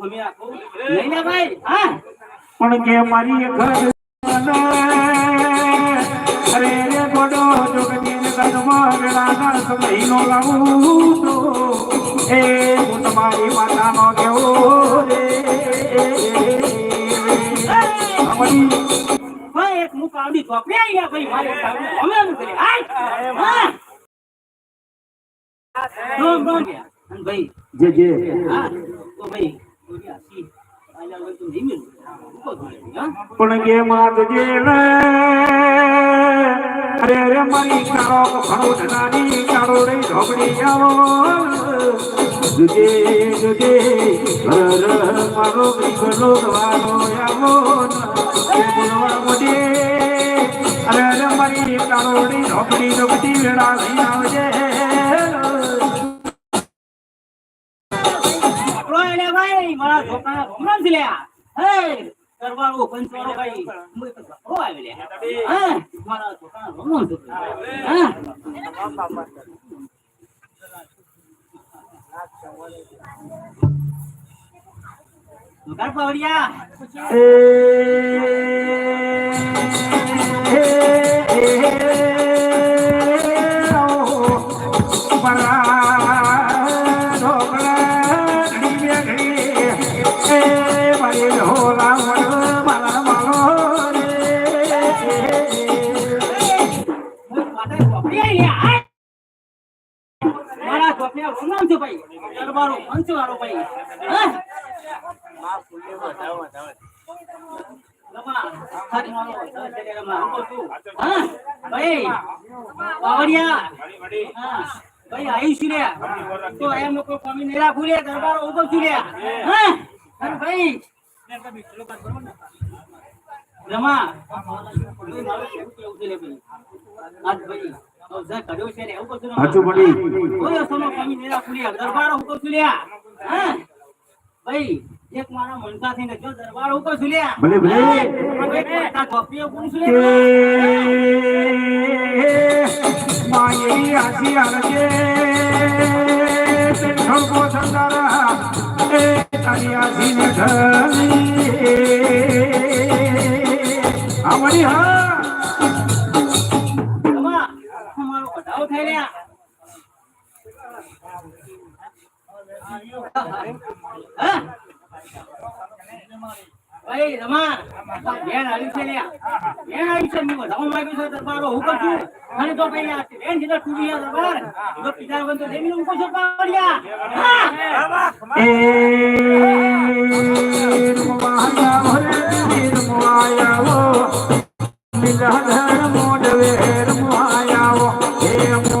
લઈ ભાઈ હા પણ કે મારી ઘર અરે રે ગોડો જોગતી ને કદમાં વેળાના સમયનો લાવું તો એ હું તમારી માતાનો કેવો રે. ભાઈ એક મુક આવડી ચોપડી આઈ ગયા ભાઈ મારે અમે કરી હાય હા. રોમ ભાઈ જે જે. હા તો ભાઈ પણ કે માત જે રે અરે રે મારી કાળો ઘણો ધનાની કાળો રે ઢોકડી આવો. જુજે જુજે હર મારો વિગલો દવાનો આવો એ બોલવા મોડે અરે રે મારી કાળો રે આવજે. મારા રોમરામથી લ્યા હે કરવાળો પંચવાળો ભાઈ મુએ તો ઘરો આવી લ્યા હા મારા છોકરાના રોમરામથી હા ઘર પાવડિયા એ હે હે ઓ પરા મારા છોકરા રોમરામથી ભાઈ દરબારો છે છું. હા, ભાઈ, ભાઈ, આયુષ રે. તો એમ લોકો કમી નહીં રાખું રે, દરબારો ઊભો છું રે. હા, ભાઈ, રમા, સાચું પડી. કોઈ અસલમાં કમી નેરા રાખું દરબાર હુકો છું હા, ભાઈ, એક મારા મનતા થઈને જો દરબાર હુકો છું ભલે, ભલે. ભલે ગોપીઓ કોણ કે માયરી આસી આરજે સંગો ઠોકો એ તારી આસી ને ઘરની આવડી હા. ભાઈ મોડવે રમવાયા હે